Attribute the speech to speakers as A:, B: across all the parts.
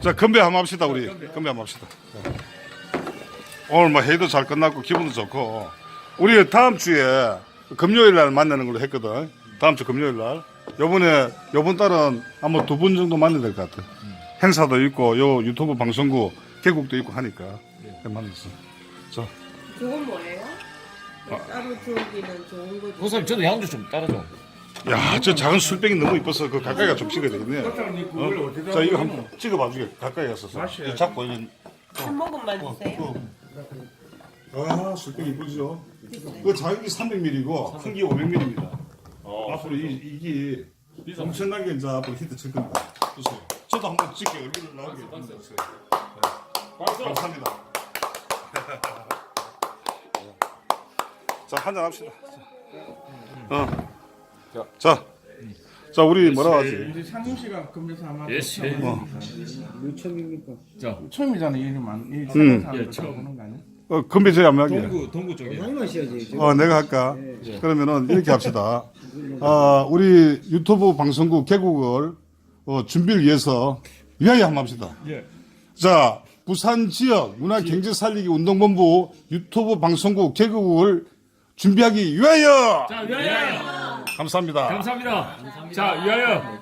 A: 자 건배 한번 합시다 우리. 건배 한번 합시다. 자. 오늘 뭐 회의도 잘 끝났고 기분도 좋고. 우리 다음 주에 금요일 날 만나는 걸로 했거든. 다음 주 금요일 날. 요번에 요번 달은 아마 두 분 정도 만나야 될 것 같아. 행사도 있고 요 유튜브 방송국 개국도 있고 하니까. 네, 만났어 자.
B: 그건 뭐예요? 따로 주기는 좋은 거죠.
C: 목사님 저도 양주 좀 따라줘.
A: 야, 저 작은 술병이 너무 이뻐서 그 가까이 가 좀 찍어야 되겠네. 어? 자, 이거 한번 찍어봐 주게. 가까이 가서서. 이거 잡고 이런.
B: 한 모금만 주세요.
A: 아, 술병 이쁘죠? 그 자격이 300ml고 큰 게 500ml입니다. 앞으로 이, 이게 엄청나게 이제 앞으로 히트 칠 겁니다. 보세요. 저도 한번 찍게 얼굴을 나오게 만들었어요. 네. 감사합니다. 자, 한잔 합시다. 어. 자, 자, 우리 뭐라 하지?
D: 이제 상임 씨가 금에서 아마
C: 예, 예.
A: 어.
D: 몇 처음입니까?
C: 자,
D: 처음이잖아요. 이름만 이
A: 음.
D: 사람들
C: 예, 처음.
D: 보는 거 아니야?
A: 어, 저희 한번 할게.
C: 동구 동구 쪽에.
A: 어, 내가 할까? 그러면은 이렇게 합시다. 아, 우리 유튜브 방송국 개국을 어, 준비를 위해서 위하여 한번 합시다.
C: 예.
A: 자, 부산 지역 문화 경제 살리기 운동본부 유튜브 방송국 개국을 준비하기 위하여!
C: 자, 위하여.
A: 감사합니다.
C: 감사합니다. 자, 위하여.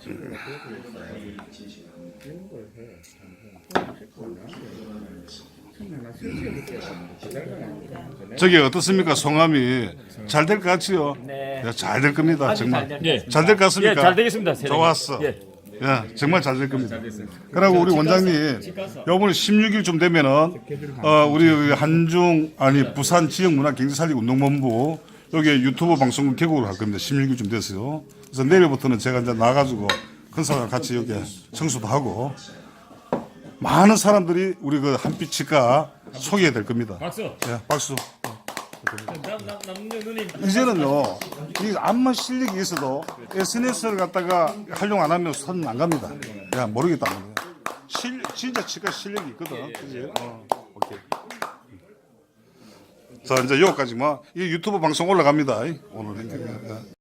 A: 저기 어떻습니까? 성함이 잘 될 것 같지요? 네. 잘 될 겁니다. 정말.
C: 예.
A: 잘 될 것 같습니까?
C: 예, 잘 되겠습니다. 세상에.
A: 좋았어.
C: 예.
A: 예, 정말 잘 될 겁니다. 그리고 우리 원장님, 요번에 16일쯤 되면은, 어, 우리 한중, 아니, 부산 지역문화경제살리운동본부, 여기 유튜브 방송국 개국을 할 겁니다. 16일쯤 됐어요. 그래서 내일부터는 제가 이제 나가지고 큰 사람 같이 여기 청소도 하고, 많은 사람들이 우리 그 한빛치과 소개해 될 겁니다.
C: 박수.
A: 예, 박수.
C: 남, 남, 남녀 누님.
A: 이제는요, 이 암만 실력이 있어도 SNS를 갖다가 활용 안 하면 손 안 갑니다. 야, 모르겠다. 실, 진짜 치과 실력이 있거든. 그지? 어, 오케이. 자, 이제 여기까지만. 이 유튜브 방송 올라갑니다. 오늘.